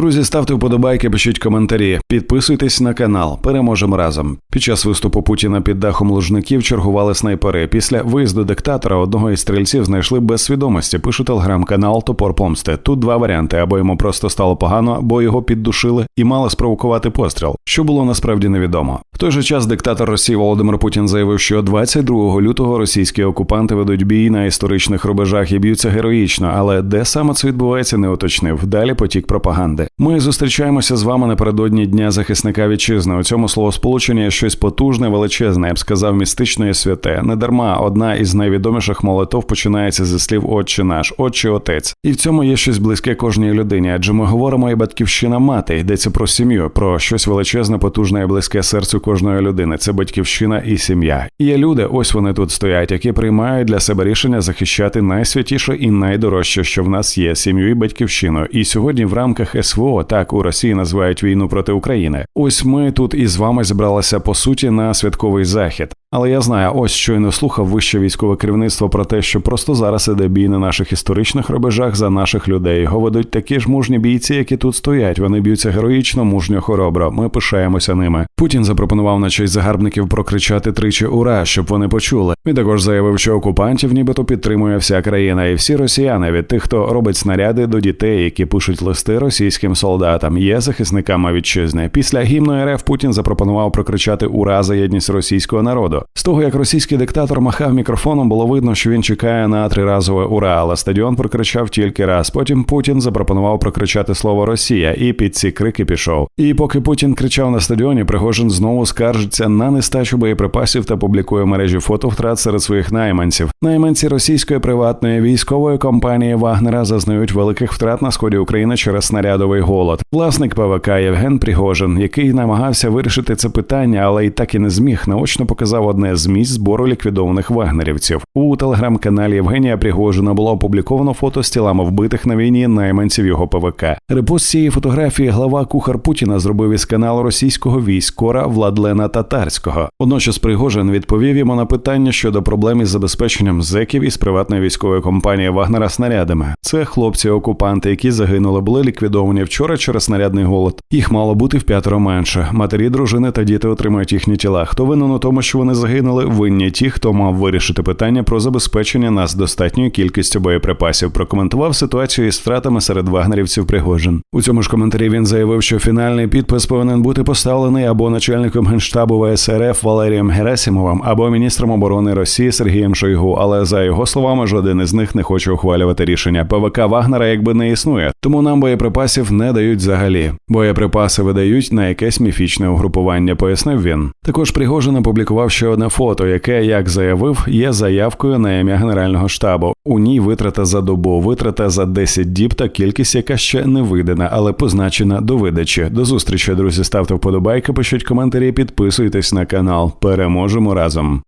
Друзі, ставте вподобайки, пишіть коментарі, підписуйтесь на канал. Переможемо разом. Під час виступу Путіна під дахом лужників чергували снайпери. Після виїзду диктатора одного із стрільців знайшли без свідомості. Пише телеграм-канал Топор Помсти. Тут два варіанти: або йому просто стало погано, або його піддушили і мали спровокувати постріл, що було насправді невідомо. В той же час диктатор Росії Володимир Путін заявив, що 22 лютого російські окупанти ведуть бій на історичних рубежах і б'ються героїчно, але де саме це відбувається, не уточнив. Далі потік пропаганди. Ми зустрічаємося з вами напередодні дня захисника вітчизни. У цьому словосполученні щось потужне, величезне, я б сказав, містичне і святе. Недарма одна із найвідоміших молитов починається зі слів Отче наш, Отче Отець. І в цьому є щось близьке кожній людині, адже ми говоримо і батьківщина мати, йдеться про сім'ю, про щось величезне, потужне і близьке серцю кожної людини. Це батьківщина і сім'я. І є люди, ось вони тут стоять, які приймають для себе рішення захищати найсвятіше і найдорожче, що в нас є сім'ю і батьківщину. І сьогодні в рамках СВО так у Росії називають війну проти України. Ось ми тут із вами зібралися по суті на святковий захід. Але я знаю, ось щойно слухав вище військове керівництво про те, що просто зараз іде бій на наших історичних рубежах за наших людей. Його ведуть такі ж мужні бійці, які тут стоять. Вони б'ються героїчно, мужньо хоробро. Ми пишаємося ними. Путін запропонував на честь загарбників прокричати тричі ура, щоб вони почули. Він також заявив, що окупантів нібито підтримує вся країна, і всі росіяни від тих, хто робить снаряди до дітей, які пишуть листи російським солдатам, є захисниками вітчизни. Після гімну РФ Путін запропонував прокричати ура за єдність російського народу. З того як російський диктатор махав мікрофоном, було видно, що він чекає на триразове ура, але стадіон прокричав тільки раз. Потім Путін запропонував прокричати слово Росія, і під ці крики пішов. І поки Путін кричав на стадіоні, Пригожин знову скаржиться на нестачу боєприпасів та публікує мережі фото втрат серед своїх найманців. Найманці російської приватної військової компанії Вагнера зазнають великих втрат на сході України через снарядовий голод. Власник ПВК Євген Пригожин, який намагався вирішити це питання, але й так і не зміг, наочно показав одне з місць збору ліквідованих вагнерівців. У телеграм-каналі Євгенія Пригожина було опубліковано фото з тілами вбитих на війні найманців його ПВК. Репост цієї фотографії глава кухар Путіна зробив із каналу російського військора Владлена Татарського. Водночас Пригожин відповів йому на питання щодо проблем із забезпеченням зеків із приватної військової компанії Вагнера снарядами. Це хлопці-окупанти, які загинули, були ліквідовані вчора через снарядний голод. Їх мало бути в п'ятеро менше. Матері, дружини та діти отримають їхні тіла. Хто винен у тому, що вони загинули? Винні ті, хто мав вирішити питання про забезпечення нас достатньою кількістю боєприпасів. Прокоментував ситуацію із втратами серед вагнерівців Пригожин. У цьому ж коментарі він заявив, що фінальний підпис повинен бути поставлений або начальником генштабу ВСРФ Валерієм Герасимовим, або міністром оборони Росії Сергієм Шойгу. Але за його словами, жоден із них не хоче ухвалювати рішення. ПВК Вагнера якби не існує, тому нам боєприпасів не дають взагалі. Боєприпаси видають на якесь міфічне угрупування. Пояснив він. Також Пригожин опублікував ще одне фото, яке, як заявив, є заявкою на ім'я генерального штабу. У ній витрата за добу, витрата за 10 діб та кількість, яка ще не видана, але позначена до видачі. До зустрічі, друзі. Ставте вподобайки, пишіть коментарі, підписуйтесь на канал. Переможемо разом.